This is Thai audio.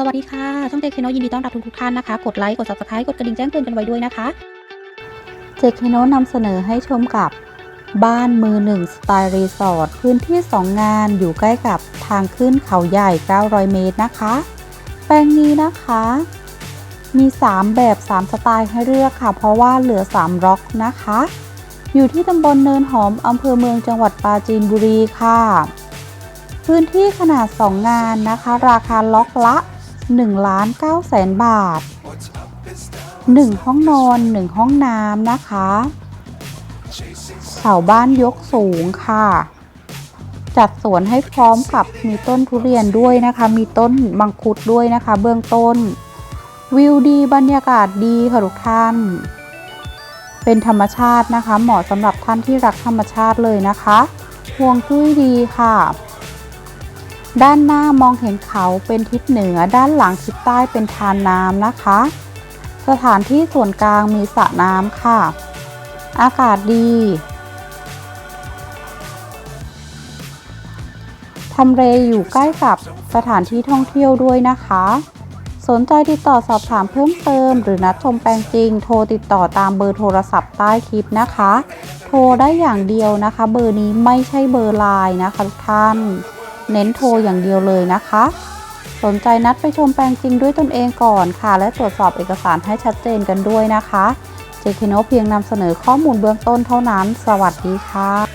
สวัสดีค่ะ ช่องเจคโนยินดีต้อนรับทุกทุกท่านนะคะ กดไลค์ กด subscribe กดกระดิ่งแจ้งเตือนกันไว้ด้วยนะคะ เจคโนนำเสนอให้ชมกับบ้านมือหนึ่งสไตล์รีสอร์ทพื้นที่ 2 งานอยู่ใกล้กับทางขึ้นเขาใหญ่ 900 เมตรนะคะ แปลงนี้นะคะ มี 3 แบบ 3 สไตล์ให้เลือกค่ะ เพราะว่าเหลือ3ร็อกนะคะ อยู่ที่ตำบลเนินหอมอำเภอเมืองจังหวัดปราจีนบุรีค่ะ พื้นที่ขนาด 2 งานนะคะ ราคาล็อกละ 1ล้าน9แสนบาท 1 ห้องนอน 1 ห้องน้ำนะคะเสาบ้านยกสูงค่ะ จัดสวนให้พร้อมกับมีต้นทุเรียนด้วยนะคะ มีต้นมังคุดด้วยนะคะ เบื้องต้น วิวดีบรรยากาศดีค่ะทุกท่าน เป็นธรรมชาตินะคะ เหมาะสำหรับท่านที่รักธรรมชาติเลยนะคะห่วงจุ้ยดีค่ะ ด้านหน้ามองเห็นเขาเป็นทิศเหนือ ด้านหลังทิศใต้เป็นทานน้ำนะคะ สถานที่ส่วนกลางมีสระน้ำค่ะ อากาศดีทำเลอยู่ใกล้กับสถานที่ท่องเที่ยวด้วยนะคะ สนใจติดต่อสอบถามเพิ่มเติม หรือนัดชมแปลงจริง โทรติดต่อตามเบอร์โทรศัพท์ใต้คลิปนะคะ โทรได้อย่างเดียวนะคะ เบอร์นี้ไม่ใช่เบอร์ไลน์นะคะทุกท่าน เน้นโทรอย่างเดียวเลยนะคะ สนใจนัดไปชมแปลงจริงด้วยตนเองก่อนค่ะ และตรวจสอบเอกสารให้ชัดเจนกันด้วยนะคะ เจคโนเพียงนำเสนอข้อมูลเบื้องต้นเท่านั้น สวัสดีค่ะ